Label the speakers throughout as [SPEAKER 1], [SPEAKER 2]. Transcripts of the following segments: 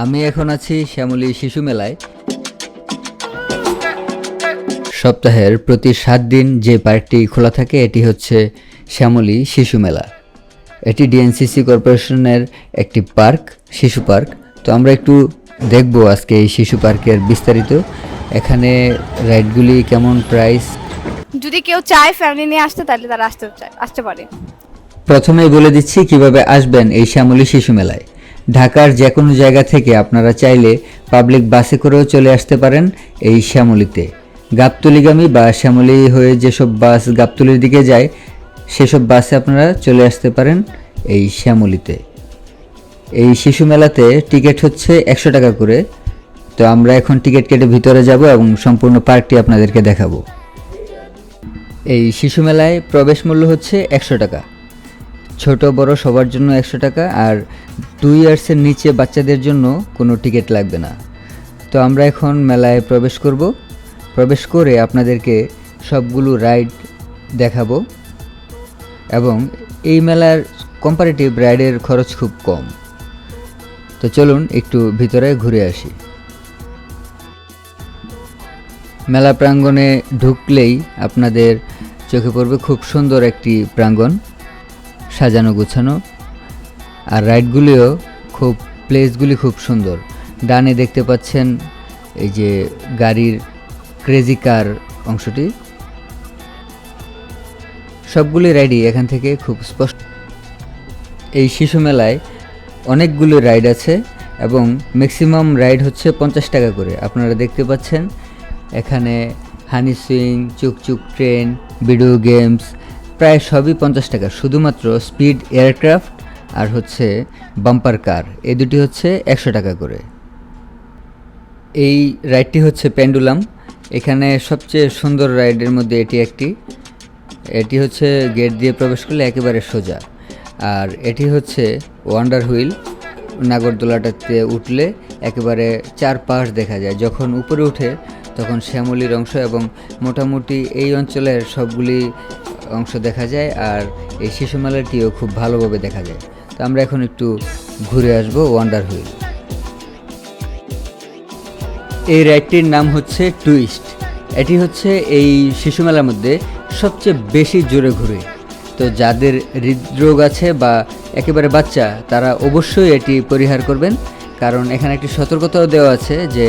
[SPEAKER 1] আমি এখন আছি শ্যামলী শিশু মেলায়। সপ্তাহের প্রতি সাত দিন যে পার্কটি খোলা থাকে এটি হচ্ছে শ্যামলী শিশু মেলা। এটি ডিএনসিসি কর্পোরেশনের একটি পার্ক শিশু পার্ক। তো আমরা একটু দেখব আজকে এই শিশু পার্কের বিস্তারিত। এখানে রাইডগুলি কেমন প্রাইস?
[SPEAKER 2] যদি কেউ চায় ফ্যামিলি নিয়ে আসতে তাহলে তারা আসতে চায় আসতে পারে।
[SPEAKER 1] প্রথমেই বলে দিচ্ছি কীভাবে আসবেন এই শ্যামলী শিশু মেলায়। ঢাকার যে কোনো জায়গা থেকে আপনারা চাইলে পাবলিক বাসে করেও চলে আসতে পারেন এই শ্যামলীতে। গাবতলিগামী বা শ্যামলী হয়ে যেসব বাস গাবতলির দিকে যায়, সেসব বাসে আপনারা চলে আসতে পারেন এই শ্যামলীতে। এই শিশু মেলাতে টিকিট হচ্ছে একশো টাকা করে। তো আমরা এখন টিকিট কেটে ভিতরে যাব এবং সম্পূর্ণ পার্কটি আপনাদেরকে দেখাবো। এই শিশু মেলায় প্রবেশ মূল্য হচ্ছে একশো টাকা। ছোট, বড় সবার জন্য একশো টাকা আর দুই ইয়ার্সের নিচে বাচ্চাদের জন্য কোনো টিকিট লাগবে না। তো আমরা এখন মেলায় প্রবেশ করব। প্রবেশ করে আপনাদেরকে সবগুলো রাইড দেখাবো এবং এই মেলার কম্পারেটিভ রাইডের খরচ খুব কম। তো চলুন একটু ভিতরে ঘুরে আসি। মেলা প্রাঙ্গণে ঢুকলেই আপনাদের চোখে পড়বে খুব সুন্দর একটি প্রাঙ্গণ। সাজানো গোছানো। আর রাইডগুলিও খুব, প্লেসগুলি খুব সুন্দর। ডানে দেখতে পাচ্ছেন এই যে গাড়ির ক্রেজি কার অংশটি। সবগুলি রাইডই এখান থেকে খুব স্পষ্ট। এই শিশু মেলায় অনেকগুলো রাইড আছে এবং ম্যাক্সিমাম রাইড হচ্ছে পঞ্চাশ টাকা করে। আপনারা দেখতে পাচ্ছেন এখানে হানি সুইং চুকচুক ট্রেন ভিডিও গেমস প্রায় সবই পঞ্চাশ টাকা, শুধুমাত্র স্পিড এয়ারক্রাফট আর হচ্ছে বাম্পার কার এই দুটি হচ্ছে একশো টাকা করে। এই রাইডটি হচ্ছে পেন্ডুলাম এখানে সবচেয়ে সুন্দর রাইডের মধ্যে এটি একটি। এটি হচ্ছে গেট দিয়ে প্রবেশ করলে একেবারে সোজা। আর এটি হচ্ছে ওয়ান্ডার হুইল নাগরদোলাটাতে উঠলে একেবারে চার পাশ দেখা যায়। যখন উপরে উঠে তখন শ্যামলির অংশ এবং মোটামুটি এই অঞ্চলের সবগুলি অংশ দেখা যায় আর এই শিশু মেলাটিও খুব ভালোভাবে দেখা যায়। তো আমরা এখন একটু ঘুরে আসব ওয়ান্ডার হুইল এই রাইডটির নাম হচ্ছে টুইস্ট এটি হচ্ছে এই শিশু মেলার মধ্যে সবচেয়ে বেশি জোরে ঘুরে। তো যাদের হৃদরোগ আছে বা একেবারে বাচ্চা, তারা অবশ্যই এটি পরিহার করবেন। কারণ এখানে একটি সতর্কতাও দেওয়া আছে যে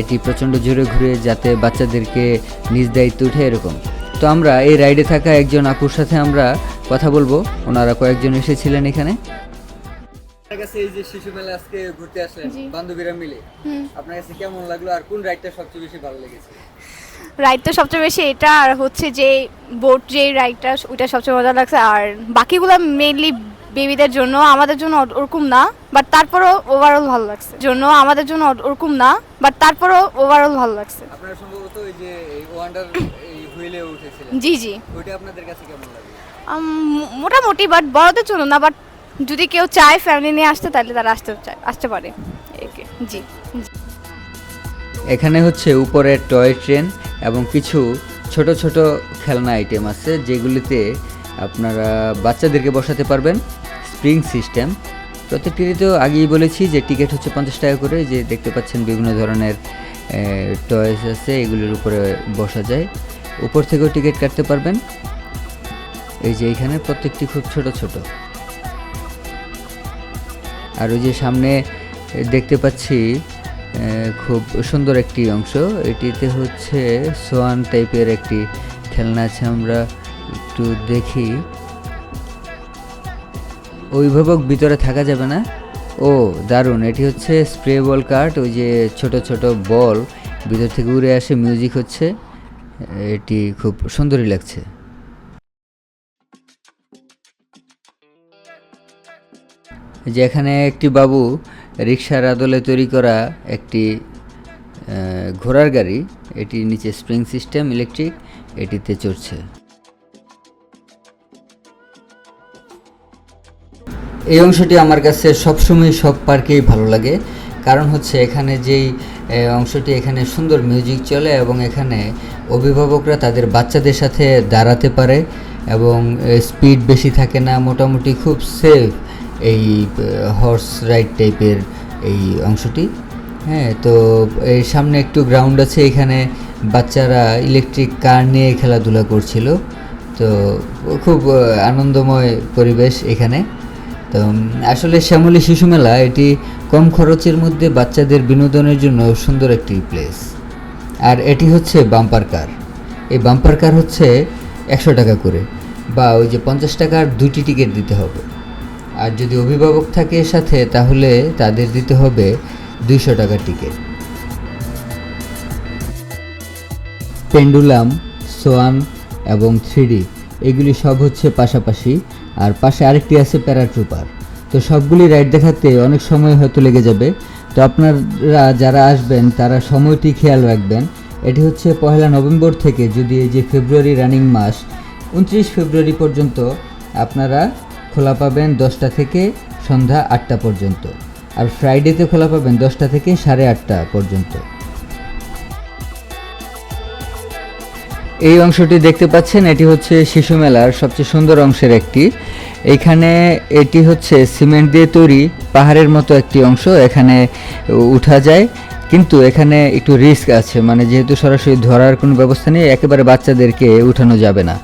[SPEAKER 1] এটি প্রচণ্ড জোরে ঘুরে যাতে বাচ্চাদেরকে নিজ দায়িত্ব উঠে এরকম। তো আমরা এই রাইডে থাকা একজন আপুর সাথে আমরা কথা বলব। ওনারা কয়েকজন এসেছিলেন এখানে। আপনার কাছে এই যে শিশু মেলা আজকে ঘুরতে আসলেন বান্ধবীরা মিলে আপনার কাছে কেমন লাগল আর কোন রাইডটা সবচেয়ে বেশি ভালো লেগেছে?
[SPEAKER 2] রাইড সবচেয়ে বেশি এটা আর হচ্ছে যে বোট যে রাইডটা ওইটা সবচেয়ে মজা লাগছে। আর বাকিগুলো মেইনলি বেবিদের জন্য আমাদের জন্য ওরকম না বাট তারপরও ওভারঅল ভালো লাগছে। জন্য আমাদের জন্য ওরকম না বাট তারপরও ওভারঅল ভালো লাগছে।
[SPEAKER 1] আপনারা সম্ভবত ওই যে ওয়ান্ডার উঠেছিলেন।
[SPEAKER 2] জি জি।
[SPEAKER 1] ওইটা আপনাদের কাছে কেমন লাগে?
[SPEAKER 2] মোটামুটি বাট বড়দের জন্য না বাট যদি কেউ চায় ফ্যামিলি নিয়ে আসতে তাহলে তারা আসতে চায় আসতে পারে। জি জি।
[SPEAKER 1] এখানে হচ্ছে উপরে টয় ট্রেন এবং কিছু ছোট ছোট খেলনা আইটেম আছে যেগুলিতে আপনারা বাচ্চাদেরকে বসাতে পারবেন স্প্রিং সিস্টেম প্রত্যেকটিতে আগেই বলেছি যে টিকিট হচ্ছে পঞ্চাশ টাকা করে যে দেখতে পাচ্ছেন বিভিন্ন ধরনের টয়েস আছে এগুলির উপরে বসা যায়। উপর থেকেও টিকিট কাটতে পারবেন। এই যে এখানে প্রত্যেকটি খুব ছোট ছোট। আর ওই যে সামনে দেখতে পাচ্ছি খুব সুন্দর একটি অংশ। এটিতে হচ্ছে সোয়ান টাইপের একটি খেলনা আছে, আমরা একটু দেখি। অভিভাবক, ভিতরে থাকা যাবে না? ও, দারুণ। এটি হচ্ছে স্প্রে বল কার্ড, ওই যে ছোট ছোট বল। ভিতর থেকে উড়ে আসে মিউজিক হচ্ছে। এটি খুব সুন্দরই লাগছে। যেখানে একটি বাবু রিক্সার আদলে তৈরি করা একটি ঘোড়ার গাড়ি, এটি নিচে স্প্রিং সিস্টেম ইলেকট্রিক এটিতে চড়ছে। এই অংশটি আমার কাছে সবসময় সব পার্কেই ভালো লাগে, কারণ হচ্ছে এখানে যেই এ, অংশটি এখানে সুন্দর মিউজিক চলে এবং এখানে অভিভাবকরা তাদের বাচ্চাদের সাথে দাঁড়াতে পারে এবং স্পিড বেশি থাকে না মোটামুটি খুব সেফ এই হর্স রাইড টাইপের এই অংশটি। হ্যাঁ তো এর সামনে একটু গ্রাউন্ড আছে এখানে বাচ্চারা ইলেকট্রিক কার নিয়ে খেলাধুলা করছিল। তো খুব আনন্দময় পরিবেশ এখানে। তো আসলে শ্যামলী শিশু মেলা এটি কম খরচের মধ্যে বাচ্চাদের বিনোদনের জন্য সুন্দর একটি প্লেস আর এটি হচ্ছে বাম্পার কার এই বাম্পার কার হচ্ছে একশো টাকা করে বা ওই যে পঞ্চাশ টাকার দুইটি টিকিট দিতে হবে। আর যদি অভিভাবক থাকে সাথে, তাহলে তাদের দিতে হবে দুইশো টাকার টিকিট পেন্ডুলাম সোয়ান এবং থ্রিডি এগুলি সব হচ্ছে পাশাপাশি আর পাশে আরেকটি আছে প্যারাট্রুপার। তো সবগুলি রাইড দেখাতে অনেক সময় হয়তো লেগে যাবে। তো আপনারা যারা আসবেন, তারা সময়টি খেয়াল রাখবেন। এটি হচ্ছে পহেলা নভেম্বর থেকে, যদি এই যে ফেব্রুয়ারি রানিং মাস, উনত্রিশ ফেব্রুয়ারি পর্যন্ত আপনারা খোলা পাবেন দশটা থেকে সন্ধ্যা আটটা পর্যন্ত। আর ফ্রাইডেতে খোলা পাবেন দশটা থেকে সাড়ে আটটা পর্যন্ত। এই অংশটি দেখতে পাচ্ছেন, এটি হচ্ছে শিশু মেলার সবচেয়ে সুন্দর অংশের একটি। এখানে এটি হচ্ছে সিমেন্ট দিয়ে তৈরি পাহাড়ের মতো একটি অংশ, এখানে উঠা যায়। কিন্তু এখানে একটু রিস্ক আছে মানে যেহেতু সরাসরি ধরার কোনো ব্যবস্থা নেই, একেবারে বাচ্চাদেরকে উঠানো যাবে না।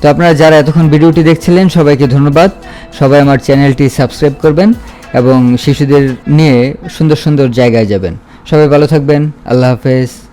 [SPEAKER 1] তো আপনারা যারা এতক্ষণ ভিডিওটি দেখছিলেন, সবাইকে ধন্যবাদ। সবাই আমার চ্যানেলটি সাবস্ক্রাইব করবেন এবং শিশুদের নিয়ে সুন্দর সুন্দর জায়গায় যাবেন। সবাই ভালো থাকবেন। আল্লাহ হাফেজ।